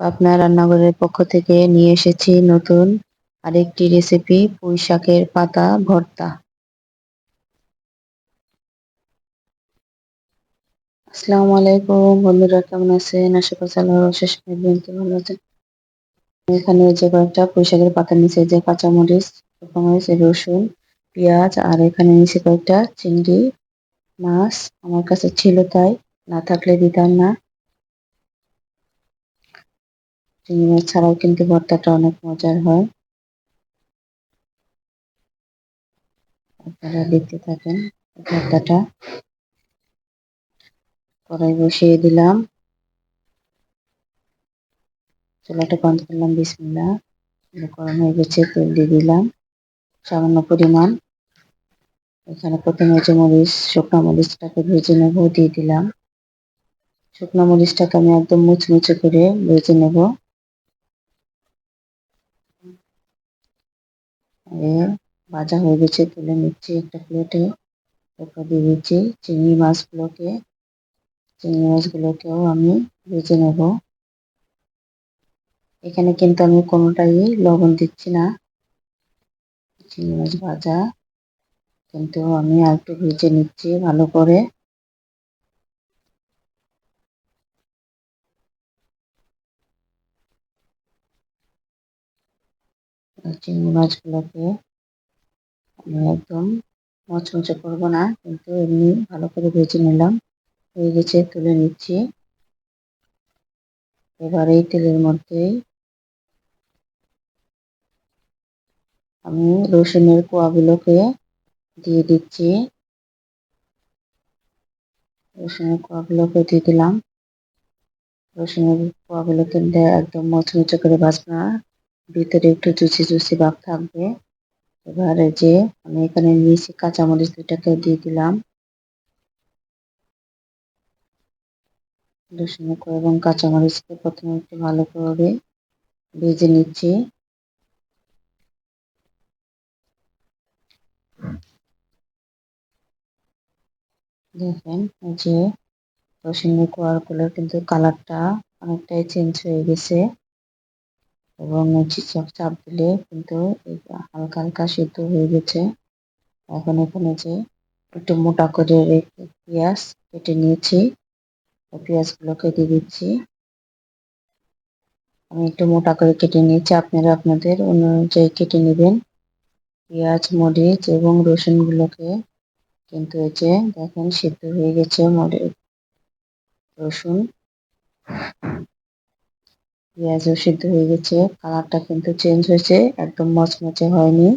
পাবনা রান্নাঘরের পক্ষ থেকে নিয়ে এসেছি নতুন আরেকটি রেসিপি পুঁই শাকের পাতা ভর্তা। আসসালামু আলাইকুম, বন্ধুরা কেমন আছেন? আশা করছি আল্লাহর অশেষ মেহরবানিতে ভালো আছেন। এখানে যে কয়েকটা পুঁই শাকের পাতার নিচে যে কাঁচামরিচ মরিচ রসুন, পেঁয়াজ, আর এখানে নিচে কয়েকটা চিংড়ি মাছ। আমার কাছে ছিল তাই, না থাকলে দিতাম না। চিংড়ি মাছ ছাড়াও কিন্তু ভর্তাটা অনেক মজার হয়। আপনারা দেখতে থাকেন ভর্তাটা। কড়াই বসিয়ে দিলাম। চুলাটা বন্ধ করলাম বিসমিল্লা গরম হয়ে গেছে, তেল দিয়ে দিলাম। সামান্য পরিমাণ। এখানে প্রথমে যে মরিচ, শুকনো মরিচটাকে ভেজে নেব, দিয়ে দিলাম। শুকনো মরিচটাকে আমি একদম মুচমুচে করে ভেজে নেব। ভাজা হয়ে গেছে, তুলে নিচ্ছি একটা প্লেটে তারপর দিয়ে দিচ্ছি চিংড়ি মাছগুলোকে। চিংড়ি মাছগুলোকেও আমি ভেজে নেব। এখানে কিন্তু আমি কোনোটাই লবণ দিচ্ছি না। চিংড়ি মাছ ভাজা। কিন্তু আমি আর একটু ভেজে নিচ্ছি ভালো করে। চিংড়ি মাছগুলোকে আমি একদম মচমচে করব না, কিন্তু এমনি ভালো করে ভেজে নিলাম। হয়ে গেছে, তুলে নিচ্ছি। এবার এই তেলের মধ্যেই আমি রসুনের কোয়াগুলোকে দিয়ে দিচ্ছি। রসুনের কোয়াগুলোকে দিয়ে দিলাম। রসুনের কোয়াগুলোকে একদম মচমচে করে বাজনা ভিতরে একটু জুসি জুসি ভাব থাকবে। এবারে যে আমি এখানে নিয়েছি কাঁচামরিচ দুটাকে দিয়ে দিলাম। রসুন এবং কাঁচামরিচকে প্রথমে একটু ভালো করে ভেজে নিচ্ছি। দেখেন যে রসুনের কোয়ারগুলোর কিন্তু কালারটা অনেকটাই চেঞ্জ হয়ে গেছে। এবং চাপ দিলে কিন্তু হালকা হালকা সেদ্ধ হয়ে গেছে। এখন এখানে যে একটু মোটা করে রেখে পেঁয়াজ কেটে নিয়েছি। পেঁয়াজগুলোকে দিয়ে দিচ্ছি। আমি একটু মোটা করে কেটে নিয়েছি। আপনারা আপনাদের অনুযায়ী কেটে নেবেন। পেঁয়াজ, মরিচ এবং রসুনগুলোকে কিন্তু এই যে দেখেন সিদ্ধ হয়ে গেছে মরিচ রসুন। পেঁয়াজও সিদ্ধ হয়ে গেছে, কালারটা কিন্তু চেঞ্জ হয়েছে, একদম মচমচে হয়নি।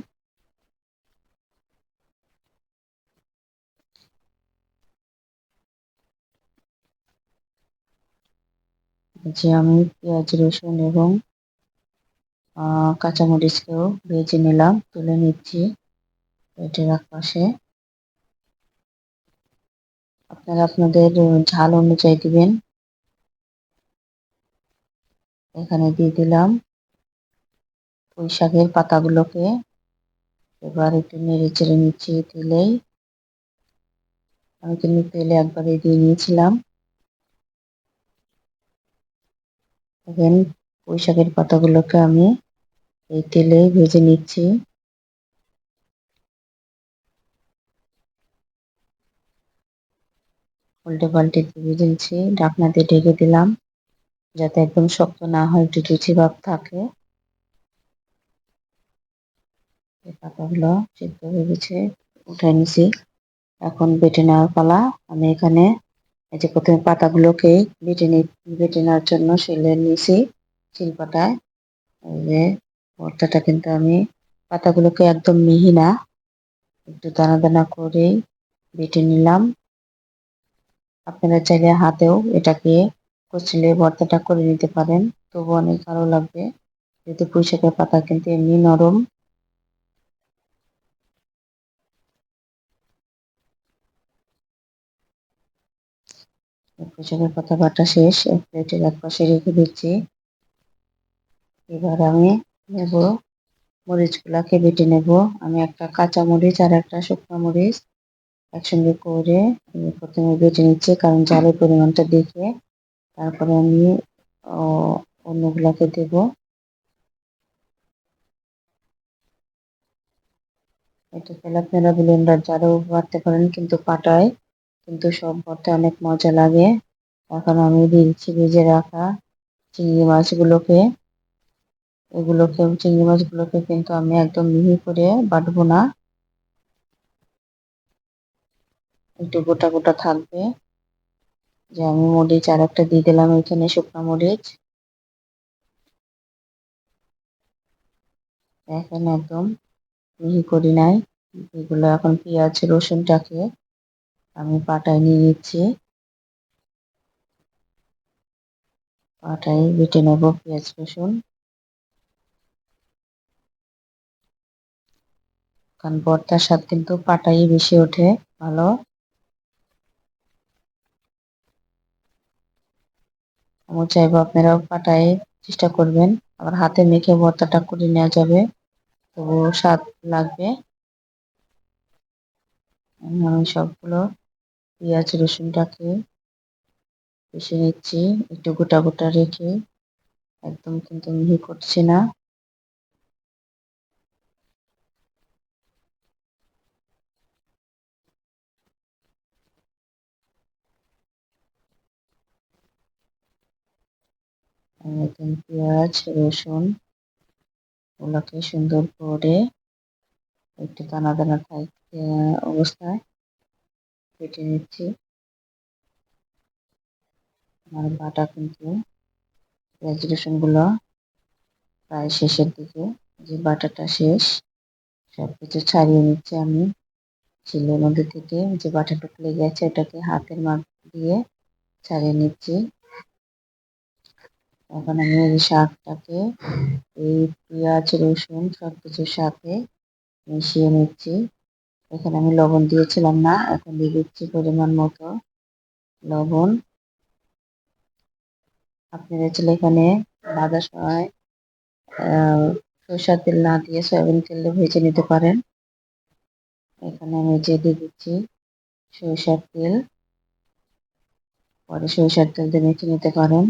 যে আমি পেঁয়াজ, রসুন এবং কাঁচামরিচকেও ভেজে নিলাম, তুলে নিচ্ছি এটার এক পাশে আপনারা আপনাদের ঝাল অনুযায়ী দিবেন। এখানে দিয়ে দিলাম পুঁই শাকের পাতাগুলোকে। এবার একটু নেড়ে চেড়ে নিচ্ছি তেলেই। আমি কিন্তু তেলে একবারে দিয়ে নিয়েছিলাম। দেখেন, পুঁই শাকের পাতাগুলোকে আমি এই তেলে ভেজে নিচ্ছি। উল্টে পাল্টে ভেজে নিচ্ছি, ঢাকনা দিয়ে ঢেকে দিলাম। যাতে একদম শক্ত না হয়, একটু জুচি ভাব থাকে। পাতাগুলো সিদ্ধ হয়ে গেছে উঠে নিছি। এখন বেটে নেওয়ার পালা। আমি এখানে এই যে প্রথমে পাতাগুলোকে বেটে বেটে নেওয়ার জন্য শিলে নিয়েছি শিলপাটায় এই যে ভর্তাটা কিন্তু আমি পাতাগুলোকে একদম মিহি না, একটু দানা দানা করে বেটে নিলাম। আপনারা চাইলে হাতেও এটাকে কচলে ভর্তাটা করে নিতে পারেন। তবু অনেক ভালো লাগবে। যেহেতু পুঁইশাকের পাতা কিন্তু এমনি নরম। পুঁইশাকের পাতা বাটা শেষ। এক প্লেটের এক পাশে রেখে দিচ্ছি। এবার আমি নেব মরিচগুলাকে বেটে নেব। আমি একটা কাঁচা মরিচ আর একটা শুকনো মরিচ একসঙ্গে করে প্রথমে বেটে নিচ্ছি, কারণ জালের পরিমাণটা দেখে তারপরে আমি অন্যগুলাকে দেব। এটা খেলে আপনারা ব্লেন্ডার জারেও বাড়তে পারেন, কিন্তু পাটায়। কিন্তু সব ভর্তা অনেক মজা লাগে। এখন আমি দিচ্ছি ভেজে রাখা চিংড়ি মাছগুলোকে। এগুলোকে, চিংড়ি মাছগুলোকে কিন্তু আমি একদম মিহি করে বাটবো না। একটু গোটা গোটা থাকবে। যে আমি মরিচ আর একটা দিয়ে দিলাম এখানে শুকনো মরিচ। এখন একদম, মিহি করি নাই। এগুলো এখন পেঁয়াজ, রসুনটাকে আমি পাটায় নিয়ে নিচ্ছি। পাটায় বেটে নেব পেঁয়াজ, রসুন। কারণ ভর্তার স্বাদ কিন্তু পাটাই বেশি ওঠে, ভালো। আমি চাইব আপনারাও পাঠায় চেষ্টা করবেন। আবার হাতে মেখে ভর্তাটা করে নেওয়া যাবে। তবুও স্বাদ লাগবে। আমি সবগুলো পেঁয়াজ, রসুনটাকে পিষে নিচ্ছি। একটু গোটা গোটা রেখে। একদম কিন্তু মিহি করছি না। একদম পেঁয়াজ রসুন ওগুলোকে সুন্দর করে একটু দানা দানা থাকতে অবস্থায় কেটে নিচ্ছি। আর বাটা কিন্তু পেঁয়াজ রসুনগুলো প্রায় শেষের দিকে, যে বাটাটা শেষ সব কিছু ছাড়িয়ে নিচ্ছি আমি। শিলের মধ্যে থেকে যে বাটাটুকু লেগে গেছে এটাকে হাতের মাপ দিয়ে ছাড়িয়ে নিচ্ছি। এখন আমি এই শাকটাকে, এই পেঁয়াজ, রসুন সব কিছুর সাথে মিশিয়ে নিচ্ছি। এখানে আমি লবণ দিয়েছিলাম না, এখন দিয়ে দিচ্ছি পরিমাণ মতো লবণ। আপনারা চাইলে এখানে ভাজার সময় সরষার তেল না দিয়ে সয়াবিন তেল ভেজে নিতে পারেন। এখানে আমি যে দিয়ে দিচ্ছি সরিষার তেল, পরে সরিষার তেল দিয়ে মেখে নিতে পারেন।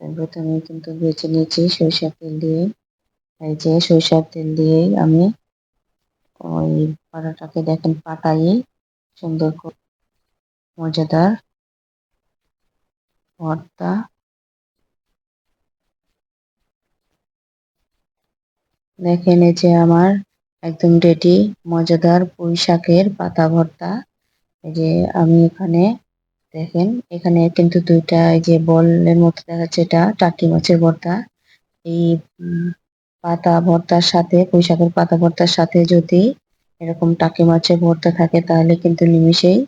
প্রথমে কিন্তু বেছে নিয়েছি সরিষার তেল দিয়ে। এই যে সরিষার তেল দিয়েই আমি ওই পাটাটাকে দেখেন পাটাই সুন্দর করে মজাদার ভর্তা। দেখেন এই যে আমার একদম রেডি মজাদার পুঁই শাকের পাতা ভর্তা। এই যে আমি এখানে দেখেন, এখানে কিন্তু দুইটা এই যে বলের মতো দেখা যাচ্ছে এটা, টাকি মাছের ভর্তা। এই পাতা ভর্তার সাথে, পুঁই শাকের পাতা ভর্তার সাথে যদি এরকম টাকি মাছের ভর্তা থাকে, তাহলে কিন্তু নিমিশেই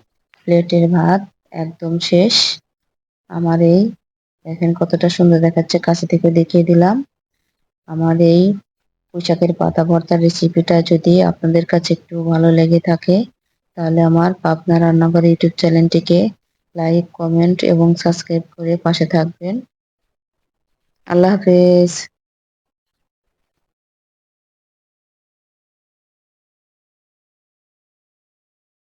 প্লেটের ভাত একদম শেষ। আমার এই, দেখেন কতটা সুন্দর দেখাচ্ছে, কাছে থেকে দেখিয়ে দিলাম। আমার এই পোশাকের পাতা ভর্তার রেসিপিটা যদি আপনাদের কাছে একটু ভালো লেগে থাকে, তাহলে আমার পাবনা রান্নাঘর ইউটিউব চ্যানেলটিকে লাইক কমেন্ট এবং সাবস্ক্রাইব করে পাশে থাকবেন। আল্লাহ হাফেজ।